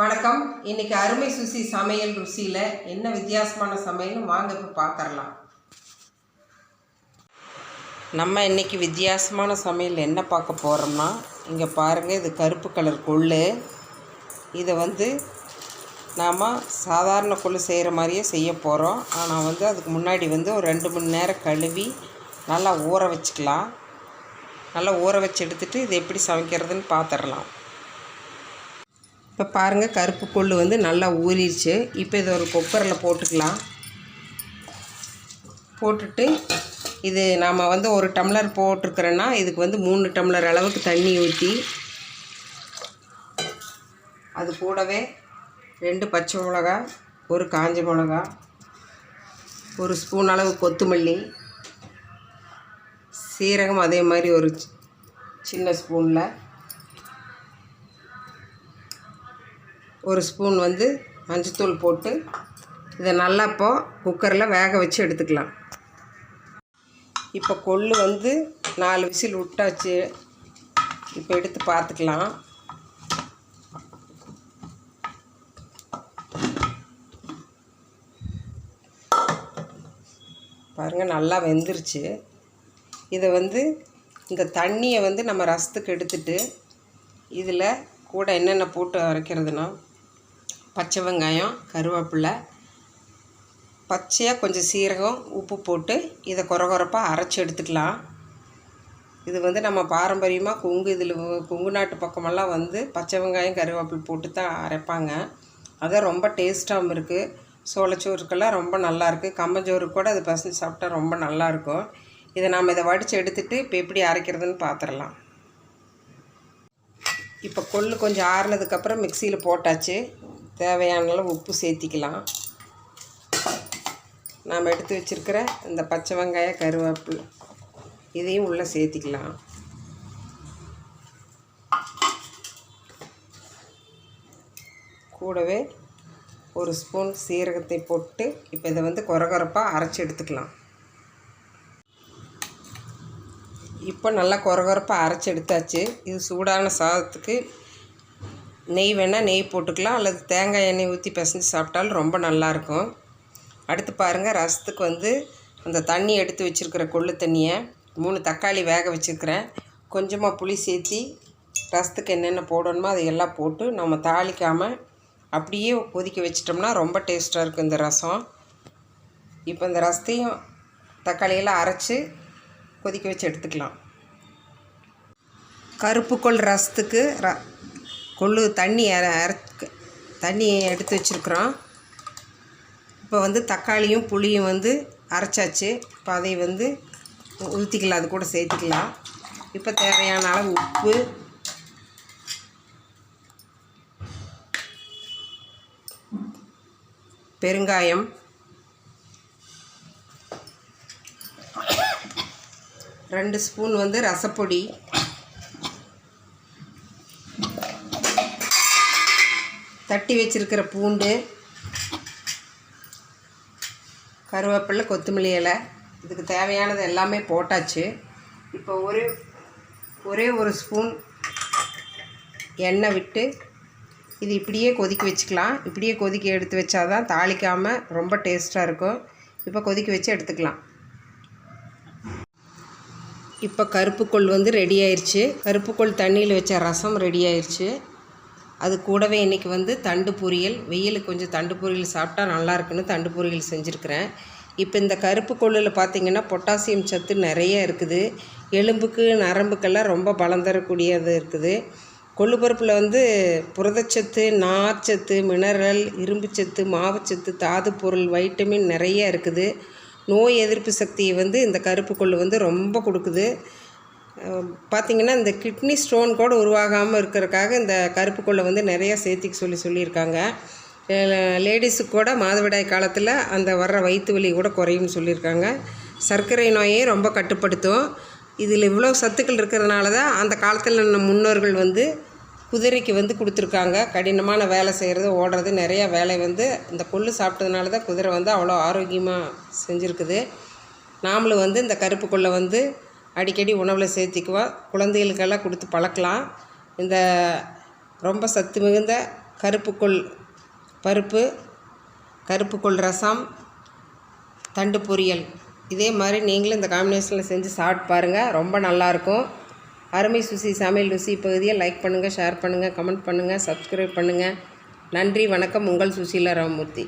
வணக்கம். இன்னைக்கு அருமை சுசி சமையல் ருசியில் என்ன வித்தியாசமான சமையலும் வாங்க இப்போ பார்த்துடலாம் நம்ம இன்னைக்கு வித்தியாசமான சமையல் என்ன பார்க்க போகிறோம்னா இங்கே பாருங்கள் இது கருப்பு கலர் கொள்ளு. இதை வந்து நாம் சாதாரண கொள்ளு செய்கிற மாதிரியே செய்ய போகிறோம் ஆனால் வந்து அதுக்கு முன்னாடி வந்து ஒரு ரெண்டு மணி நேரம் கழுவி நல்லா ஊற வச்சுக்கலாம். நல்லா ஊற வச்சு எடுத்துகிட்டு இது எப்படி சமைக்கிறதுன்னு பார்த்துடலாம் இப்போ பாருங்கள் கருப்பு கொள்ளு வந்து நல்லா ஊறிடுச்சு. இப்போ இதை ஒரு குக்கரில் போட்டுக்கலாம். போட்டுட்டு இது நாம் வந்து ஒரு டம்ளர் போட்டிருக்கிறோன்னா இதுக்கு வந்து மூணு டம்ளர் அளவுக்கு தண்ணி ஊற்றி அது கூடவே ரெண்டு பச்சை மிளகா ஒரு காஞ்ச மிளகா ஒரு ஸ்பூன் அளவு கொத்தமல்லி சீரகம் அதே மாதிரி ஒரு சின்ன ஸ்பூனில். ஒரு ஸ்பூன் வந்து மஞ்சத்தூள் போட்டு இதை நல்லா இப்போ குக்கரில் வேக வச்சு எடுத்துக்கலாம். இப்போ கொள்ளு வந்து நாலு விசில் விட்டாச்சு. இப்போ எடுத்து பார்த்துக்கலாம். பாருங்கள் நல்லா வெந்துருச்சு. இதை வந்து இந்த தண்ணியை வந்து நம்ம ரசத்துக்கு எடுத்துட்டு இதில் கூட என்னென்ன போட்டு அரைக்கிறதுனா பச்சை வெங்காயம் கருவேப்பிலை பச்சையாக கொஞ்சம் சீரகம் உப்பு போட்டு இதை குறகுறப்பாக அரைச்சி எடுத்துக்கலாம். இது வந்து நம்ம பாரம்பரியமாக கொங்கு இதில் கொங்கு நாட்டு பக்கமெல்லாம் வந்து பச்சை வெங்காயம் கருவேப்பிலை போட்டு தான் அரைப்பாங்க. அதான் ரொம்ப டேஸ்ட்டாகவும் இருக்குது சோளச்சோறுக்கெல்லாம் ரொம்ப நல்லாயிருக்கு கம்மஞ்சோறு கூட அது பசஞ்சு சாப்பிட்டா ரொம்ப நல்லாயிருக்கும் இதை நாம் இதை வடித்து எடுத்துகிட்டு இப்போ எப்படி அரைக்கிறதுன்னு பார்த்துடலாம் இப்போ கொள்ளு கொஞ்சம் ஆறுனதுக்கப்புறம் மிக்சியில் போட்டாச்சு. தேவையான அளவு உப்பு சேர்த்திக்கலாம். நாம் எடுத்து வச்சுருக்கிற இந்த பச்சை வெங்காயம் கருவேப்பில் இதையும் உள்ளே சேர்த்திக்கலாம். கூடவே ஒரு ஸ்பூன் சீரகத்தை போட்டு இப்போ இதை வந்து குறகுறப்பாக அரைச்சி எடுத்துக்கலாம். இப்போ நல்லா குறகுறப்பாக அரைச்சி எடுத்தாச்சு. இது சூடான சாதத்துக்கு நெய் வேணால் நெய் போட்டுக்கலாம் அல்லது தேங்காய் எண்ணெய் ஊற்றி பிசைஞ்சு சாப்பிட்டாலும் ரொம்ப நல்லாயிருக்கும். அடுத்து பாருங்கள் ரசத்துக்கு வந்து அந்த தண்ணி எடுத்து வச்சுருக்கிற கொள்ளு தண்ணியை மூணு தக்காளி வேக வச்சுருக்கிறேன். கொஞ்சமாக புளி சேர்த்தி ரசத்துக்கு என்னென்ன போடணுமோ அதை எல்லாம் போட்டு நம்ம தாளிக்காமல் அப்படியே கொதிக்க வச்சிட்டோம்னா ரொம்ப டேஸ்ட்டாக இருக்கும் இந்த ரசம். இப்போ இந்த ரசத்தையும் தக்காளியெல்லாம் அரைச்சி கொதிக்க வச்சு எடுத்துக்கலாம். கருப்பு ரசத்துக்கு ர கொள்ளு தண்ணி அர தண்ணி எடுத்து வச்சுருக்குறோம். இப்போ வந்து தக்காளியும் புளியும் வந்து அரைச்சாச்சு. இப்போ அதை வந்து ஊற்றிக்கலாம் அது கூட சேர்த்துக்கலாம். இப்போ தேவையான அளவு உப்பு. பெருங்காயம். ரெண்டு ஸ்பூன் வந்து ரசப்பொடி. தட்டி வச்சுருக்கிற பூண்டு கருவேப்பிலை கொத்தமல்லி இலை இதுக்கு தேவையானது எல்லாமே போட்டாச்சு. இப்போ ஒரு ஒரே ஒரு ஸ்பூன் எண்ணெய் விட்டு இது இப்படியே கொதிக்க வச்சுக்கலாம். இப்படியே கொதிக்க எடுத்து வச்சா தான் தாளிக்காமல் ரொம்ப டேஸ்ட்டாக இருக்கும். இப்போ கொதிக்க வச்சு எடுத்துக்கலாம். இப்போ கருப்புக்கொள் வந்து ரெடி ஆயிடுச்சு கருப்புக்கொள் தண்ணியில் வச்ச ரசம் ரெடி ஆயிடுச்சு அது கூடவே இன்றைக்கி வந்து தண்டு பொரியல். வெயிலுக்கு கொஞ்சம் தண்டு பொரியல் சாப்பிட்டா நல்லா இருக்குன்னு தண்டு பொரியல் செஞ்சுருக்கிறேன். இப்போ இந்த கருப்பு கொள்ளில் பார்த்திங்கன்னா பொட்டாசியம் சத்து நிறைய இருக்குது. எலும்புக்கு நரம்புக்கெல்லாம் ரொம்ப பலம் தரக்கூடியது இருக்குது. கொள்ளு பருப்பில் வந்து புரதச்சத்து நார்ச்சத்து மினரல் இரும்புச்சத்து மாவுச்சத்து தாது பொருள் வைட்டமின் நிறைய இருக்குது. நோய் எதிர்ப்பு சக்தியை வந்து இந்த கருப்பு கொள்ளு வந்து ரொம்ப கொடுக்குது. பார்த்திங்கன்னா இந்த கிட்னி ஸ்டோன் கூட உருவாகாமல் இருக்கிறதுக்காக இந்த கருப்பு கொள்ளை வந்து நிறைய சேர்த்திக்க சொல்லி சொல்லியிருக்காங்க. லேடிஸுக்கு கூட மாதவிடாய் காலத்தில் அந்த வர்ற வயிற்று வலி கூட குறையும்னு சொல்லியிருக்காங்க. சர்க்கரை நோயை ரொம்ப கட்டுப்படுத்தும். இதில் இவ்வளோ சத்துக்கள் இருக்கிறதுனால தான் அந்த காலத்தில் நம்ம முன்னோர்கள் வந்து குதிரைக்கு வந்து கொடுத்துருக்காங்க. கடினமான வேலை செய்கிறது ஓடுறது நிறையா வேலை வந்து இந்த கொள்ளு சாப்பிட்டதுனால தான் குதிரை வந்து அவ்வளோ ஆரோக்கியமாக செஞ்சுருக்குது. நாமளும் வந்து இந்த கருப்பு கொள்ளை வந்து அடிக்கடி உணவில் சேர்த்திக்குவோம் குழந்தைகளுக்கெல்லாம் கொடுத்து பழக்கலாம். இந்த ரொம்ப சத்து மிகுந்த கருப்புக்கொள் பருப்பு கருப்புக்கொள் ரசம் தண்டு பொரியல். இதே மாதிரி நீங்களும் இந்த காம்பினேஷனில் செஞ்சு சாப்பிட்டு பாருங்கள் ரொம்ப நல்லாயிருக்கும். அருமை சுசி சமையல் ருசி பகுதியை லைக் பண்ணுங்கள் ஷேர் பண்ணுங்கள் கமெண்ட் பண்ணுங்கள் சப்ஸ்கிரைப் பண்ணுங்கள் நன்றி வணக்கம். உங்கள் சுசீலா ராமமூர்த்தி